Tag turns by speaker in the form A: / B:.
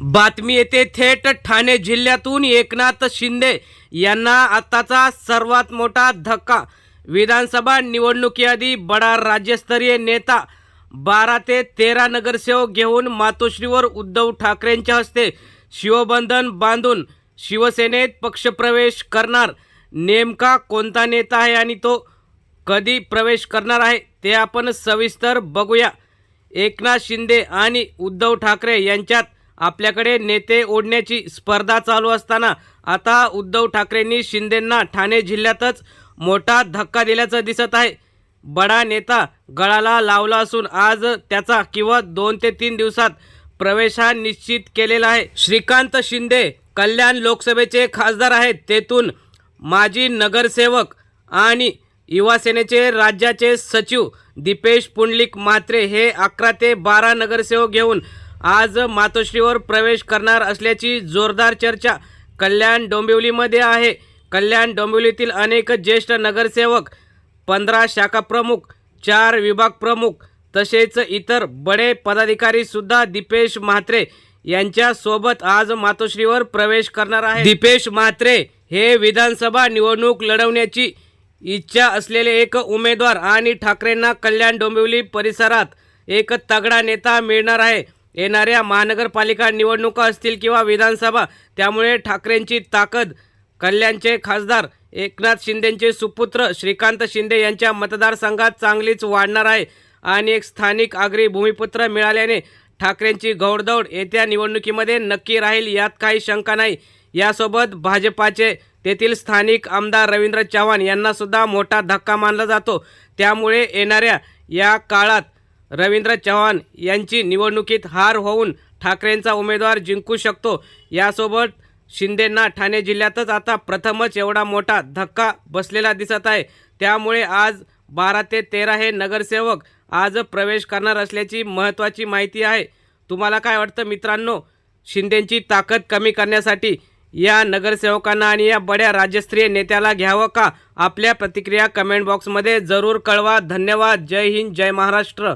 A: बातमी येते थेट ठाणे जिल्ह्यातून एकनाथ शिंदे यांना आताचा सर्वात मोठा धक्का. विधानसभा निवडणुकीआधी बडा राज्यस्तरीय नेता बारा ते तेरा नगरसेवक घेऊन मातोश्रीवर उद्धव ठाकरेंच्या हस्ते शिवबंधन बांधून शिवसेनेत पक्षप्रवेश करणार. नेमका कोणता नेता आहे आणि तो कधी प्रवेश करणार आहे ते आपण सविस्तर बघूया. एकनाथ शिंदे आणि उद्धव ठाकरे यांच्यात आपल्याकडे नेते ओढण्याची स्पर्धा चालू असताना आता उद्धव ठाकरेंनी शिंदेंना ठाणे जिल्ह्यातच मोठा धक्का दिल्याचं दिसत आहे. बडा नेता गळाला लावला असून आज त्याचा किंवा दोन ते तीन दिवसात प्रवेश हा निश्चित केलेला आहे. श्रीकांत शिंदे कल्याण लोकसभेचे खासदार आहेत. तेथून माजी नगरसेवक आणि युवासेनेचे राज्याचे सचिव दीपेश पुंडलिक म्हात्रे हे अकरा ते बारा नगरसेवक घेऊन आज मातोश्रीवर प्रवेश करणार असल्याची जोरदार चर्चा कल्याण डोंबिवलीमध्ये आहे. कल्याण डोंबिवलीतील अनेक ज्येष्ठ नगरसेवक पंधरा शाखा प्रमुख चार विभाग प्रमुख तसेच इतर बडे पदाधिकारी सुद्धा दीपेश म्हात्रे यांच्यासोबत आज मातोश्रीवर प्रवेश करणार आहे दीपेश म्हात्रे हे विधानसभा निवडणूक लढवण्याची इच्छा असलेले एक उमेदवार आणि ठाकरेंना कल्याण डोंबिवली परिसरात एक तगडा नेता मिळणार आहे. येणाऱ्या महानगरपालिका निवडणुका असतील किंवा विधानसभा त्यामुळे ठाकरेंची ताकद कल्याणचे खासदार एकनाथ शिंदेंचे सुपुत्र श्रीकांत शिंदे यांच्या मतदारसंघात चांगलीच वाढणार आहे आणि एक स्थानिक आगरी भूमिपुत्र मिळाल्याने ठाकरेंची घौडदौड येत्या निवडणुकीमध्ये नक्की राहील यात काही शंका नाही. यासोबत भाजपाचे तेथील स्थानिक आमदार रवींद्र चव्हाण यांनासुद्धा मोठा धक्का मानला जातो. त्यामुळे येणाऱ्या या काळात रवींद्र चव्हाण यांची निवडणुकीत हार होऊन ठाकरेंचा उमेदवार जिंकू शकतो. यासोबत शिंदेंना ठाणे जिल्ह्यातच आता प्रथमच एवढा मोठा धक्का बसलेला दिसत आहे. त्यामुळे आज बारा ते तेरा हे नगरसेवक आज प्रवेश करणार असल्याची महत्त्वाची माहिती आहे. तुम्हाला काय वाटतं मित्रांनो? शिंदेंची ताकद कमी करण्यासाठी या नगरसेवकांना आणि या बड्या राज्यस्तरीय नेत्याला घ्यावं का? आपल्या प्रतिक्रिया कमेंट बॉक्समध्ये जरूर कळवा. धन्यवाद. जय हिंद. जय महाराष्ट्र.